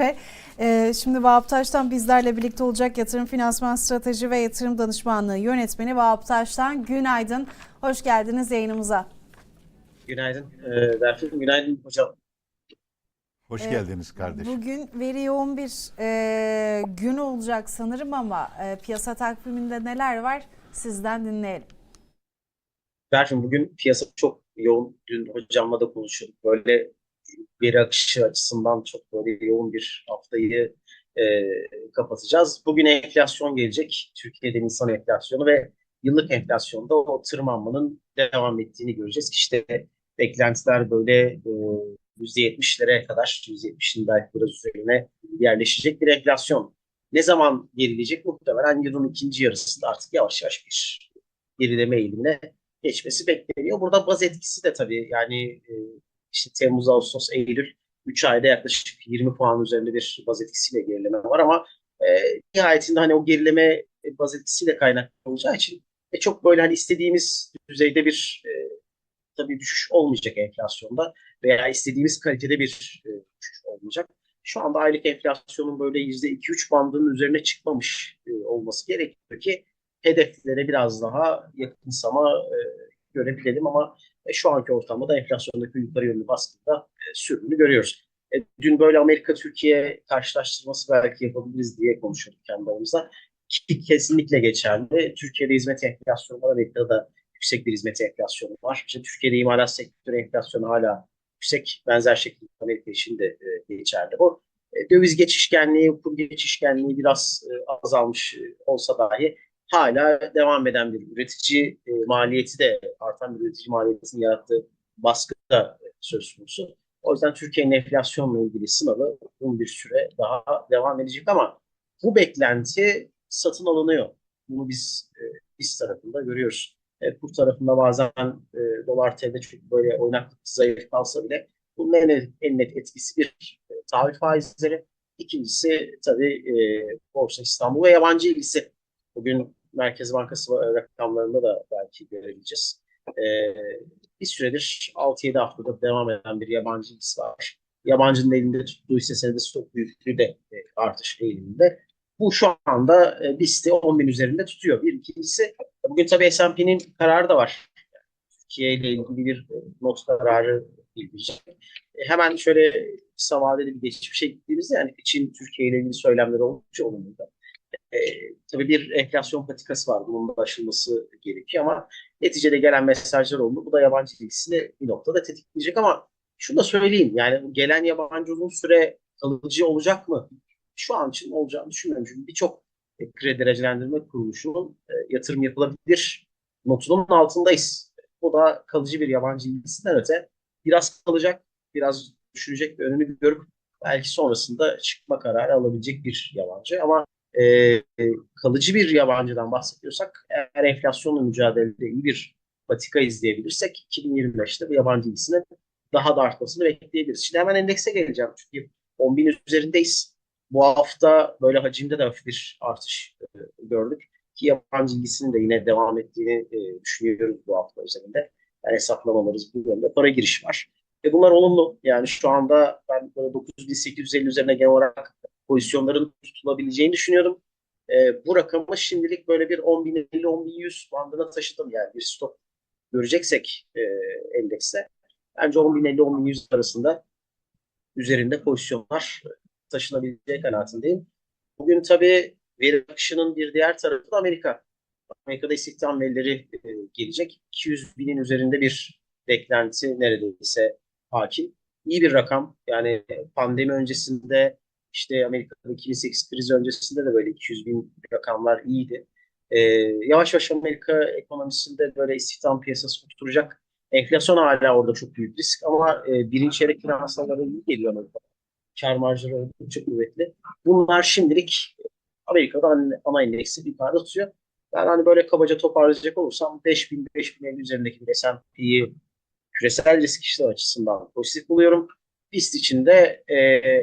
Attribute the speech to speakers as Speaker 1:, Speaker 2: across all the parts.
Speaker 1: Ve e, şimdi Vahap Taş'tan bizlerle birlikte olacak yatırım finansman strateji ve yatırım danışmanlığı yönetmeni Vahap Taş'tan günaydın. Hoş geldiniz yayınımıza.
Speaker 2: Günaydın e, Berfin. Günaydın hocam.
Speaker 3: Hoş
Speaker 1: Evet,
Speaker 3: geldiniz kardeşim.
Speaker 1: Bugün veri yoğun bir e, gün olacak sanırım ama e, piyasa takviminde neler var sizden dinleyelim.
Speaker 2: Berfin bugün piyasa çok yoğun. Dün hocamla da konuşuyorduk. Böyle veri akışı açısından çok böyle yoğun bir haftayı e, kapatacağız. Bugün enflasyon gelecek. Türkiye'de insan enflasyonu ve yıllık enflasyonda o tırmanmanın devam ettiğini göreceğiz. İşte beklentiler böyle e, %70'lere kadar, %70'in belki biraz üzerine yerleşecek bir enflasyon. Ne zaman gerileyecek? Muhtemelen yılın ikinci yarısında artık yavaş yavaş bir gerileme eğilimine geçmesi bekleniyor. Burada baz etkisi de tabii yani e, işte Temmuz, Ağustos, Eylül 3 ayda yaklaşık 20 puan üzerinde bir baz etkisiyle gerileme var ama e, nihayetinde hani o gerileme baz etkisiyle kaynaklı olacağı için e, çok böyle hani istediğimiz düzeyde bir e, tabii düşüş olmayacak enflasyonda veya istediğimiz kalitede bir e, düşüş olmayacak. Şu anda aylık enflasyonun böyle %2-3 bandının üzerine çıkmamış e, olması gerekiyor ki hedeflere biraz daha yakınsama e, görebilelim ama e, şu anki ortamda da enflasyondaki yukarı yönlü baskıda e, sürümünü görüyoruz. E, dün böyle Amerika-Türkiye karşılaştırması belki yapabiliriz diye konuşuyorduk kendi aramızda. Ki kesinlikle geçerli. Türkiye'de hizmet enflasyonu var, Amerika'da da yüksek bir hizmet enflasyonu var. İşte Türkiye'de imalat sektörü enflasyonu hala yüksek. Benzer şekilde Amerika için de geçerli bu. Döviz geçişkenliği, kur geçişkenliği biraz azalmış olsa dahi hala devam eden bir üretici e, maliyeti de artan bir üretici maliyetinin yarattığı baskı da e, söz konusu. O yüzden Türkiye'nin enflasyonla ilgili sınavı uzun bir süre daha devam edecek ama bu beklenti satın alınıyor. Bunu biz e, biz tarafında görüyoruz. E, kur tarafında bazen e, dolar TL çok böyle oynaklık zayıf kalsa bile bunun en, en net etkisi bir e, tahvil faizleri. İkincisi tabii e, Borsa İstanbul ve yabancı ilgisi. Bugün Merkez Bankası rakamlarında da belki görebileceğiz. Ee, bir süredir 6-7 haftada devam eden bir yabancı ilgisi var. Yabancının elinde tuttuğu hisse senedi stok büyüklüğü de e, artış eğiliminde. Bu şu anda e, BIST'i 10 bin üzerinde tutuyor. Bir ikincisi bugün tabii S&P'nin kararı da var. Türkiye ile ilgili bir e, not kararı bildirecek. E, hemen şöyle kısa vadeli bir geçmişe gittiğimizde yani Çin Türkiye ile ilgili söylemleri oldukça olumlu. E, tabii bir enflasyon patikası var. Bunun aşılması gerekiyor ama neticede gelen mesajlar oldu. Bu da yabancı ilgisini bir noktada tetikleyecek ama şunu da söyleyeyim. Yani gelen yabancı uzun süre kalıcı olacak mı? Şu an için olacağını düşünmüyorum. Çünkü birçok e, kredi derecelendirme kuruluşunun e, yatırım yapılabilir notunun altındayız. Bu da kalıcı bir yabancı ilgisinden öte biraz kalacak, biraz düşürecek bir önünü görüp belki sonrasında çıkma kararı alabilecek bir yabancı ama e, kalıcı bir yabancıdan bahsediyorsak eğer enflasyonla mücadelede iyi bir patika izleyebilirsek 2025'te bu yabancı ilgisinin daha da artmasını bekleyebiliriz. Şimdi hemen endekse geleceğim çünkü 10 bin üzerindeyiz. Bu hafta böyle hacimde de hafif bir artış e, gördük ki yabancı ilgisinin de yine devam ettiğini e, düşünüyoruz bu hafta üzerinde. Yani hesaplamalarımız bu yönde para giriş var. Ve bunlar olumlu. Yani şu anda ben böyle 9850 üzerine genel olarak pozisyonların tutulabileceğini düşünüyorum. E, bu rakamı şimdilik böyle bir 10.050-10.100 bandına taşıdım yani bir stop göreceksek e, endekste. Bence 10.050-10.100 arasında üzerinde pozisyonlar taşınabileceği kanaatindeyim. Bugün tabii veri akışının bir diğer tarafı da Amerika. Amerika'da istihdam verileri e, gelecek. 200 binin üzerinde bir beklenti neredeyse hakim. İyi bir rakam. Yani pandemi öncesinde işte Amerika'da 2008 krizi öncesinde de böyle 200 bin rakamlar iyiydi. Ee, yavaş yavaş Amerika ekonomisinde böyle istihdam piyasası oturacak. Enflasyon hala orada çok büyük risk ama e, birinci çeyrek finansalları iyi geliyor Amerika'da. Kar marjları oldukça kuvvetli. Bunlar şimdilik Amerika'da ana, endeksi yukarıda tutuyor. Ben hani böyle kabaca toparlayacak olursam 5000 5050 üzerindeki S&P'yi küresel risk açısından pozitif buluyorum. BIST içinde e,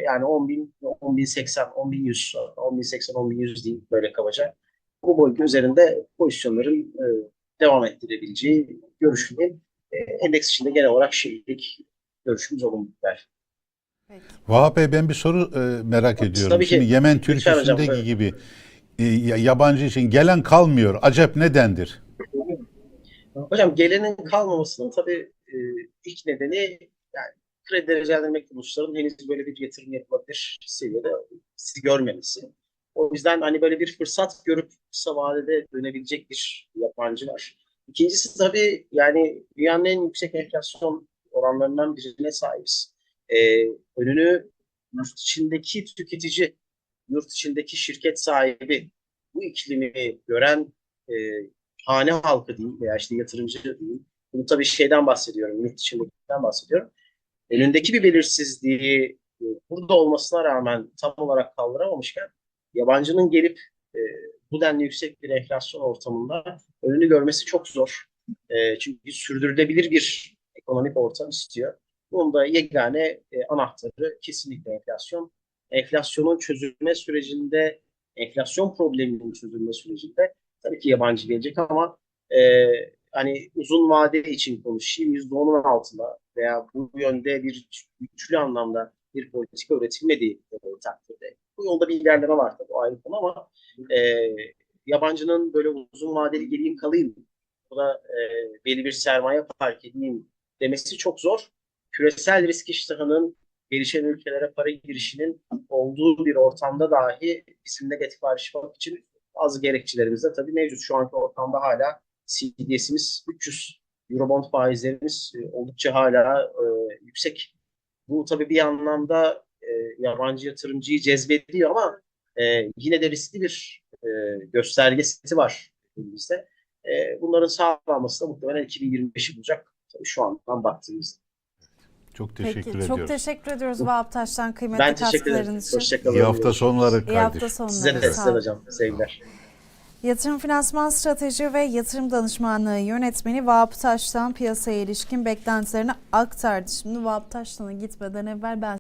Speaker 2: yani 10.000, 10.080, 10.100, 10.080, 10.100 diyeyim böyle kabaca. Bu boyutun üzerinde pozisyonların e, devam ettirebileceği görüşündeyim. E, endeks içinde genel olarak şimdilik görüşümüz olumlu.
Speaker 3: Vahap Bey ben bir soru e, merak ediyorum.
Speaker 2: Tabii ki.
Speaker 3: Şimdi Yemen
Speaker 2: hocam,
Speaker 3: türküsündeki
Speaker 2: buyurun.
Speaker 3: gibi e, ya- yabancı için gelen kalmıyor. Acep nedendir?
Speaker 2: Hocam gelenin kalmamasının tabii e, ilk nedeni yani kredi derecelendirme kuruluşlarının henüz böyle bir yatırım yapılabilir seviyede sizi görmemesi. O yüzden hani böyle bir fırsat görüp kısa vadede dönebilecek bir yabancı var. İkincisi tabii yani dünyanın en yüksek enflasyon oranlarından birine sahibiz. E, önünü yurt içindeki tüketici, yurt içindeki şirket sahibi bu iklimi gören e, hane halkı diyeyim veya işte yatırımcı diyeyim. Bunu tabii şeyden bahsediyorum, yurt dışındakinden bahsediyorum. Önündeki bir belirsizliği e, burada olmasına rağmen tam olarak kaldıramamışken yabancının gelip e, bu denli yüksek bir enflasyon ortamında önünü görmesi çok zor. E, çünkü sürdürülebilir bir ekonomik ortam istiyor. Bunun da yegane e, anahtarı kesinlikle enflasyon. Enflasyonun çözülme sürecinde, enflasyon probleminin çözülme sürecinde tabii ki yabancı gelecek ama e, hani uzun vade için konuşayım %10'un altında veya bu yönde bir güçlü anlamda bir politika üretilmediği takdirde. Bu yolda bir ilerleme var tabii ayrı konu ama e, yabancının böyle uzun vadeli geleyim kalayım buna e, belli bir sermaye park edeyim demesi çok zor. Küresel risk iştahının gelişen ülkelere para girişinin olduğu bir ortamda dahi bizim negatif ayrışmak için bazı gerekçelerimiz de tabii mevcut. Şu anki ortamda hala CDS'imiz 300, Eurobond faizlerimiz e, oldukça hala e, yüksek. Bu tabii bir anlamda e, yabancı yatırımcıyı cezbediyor ama e, yine de riskli bir e, gösterge seti var elimizde. E, bunların sağlanması da muhtemelen 2025'i bulacak. Tabii şu andan baktığımızda.
Speaker 3: Çok teşekkür
Speaker 1: Peki,
Speaker 3: ediyoruz.
Speaker 1: çok teşekkür ediyoruz Vahap Taş'tan kıymetli
Speaker 2: Ben teşekkür ederim.
Speaker 1: katkılarınız için.
Speaker 2: Hoşçakalın.
Speaker 3: İyi hafta sonları
Speaker 1: İyi hafta sonları.
Speaker 2: Size de
Speaker 1: Sağ
Speaker 2: size hocam. Sevgiler.
Speaker 1: Yatırım Finansman Strateji ve Yatırım Danışmanlığı Yönetmeni Vahap Taş'tan piyasaya ilişkin beklentilerini aktardı. Şimdi Vahap Taş'tan'a gitmeden evvel ben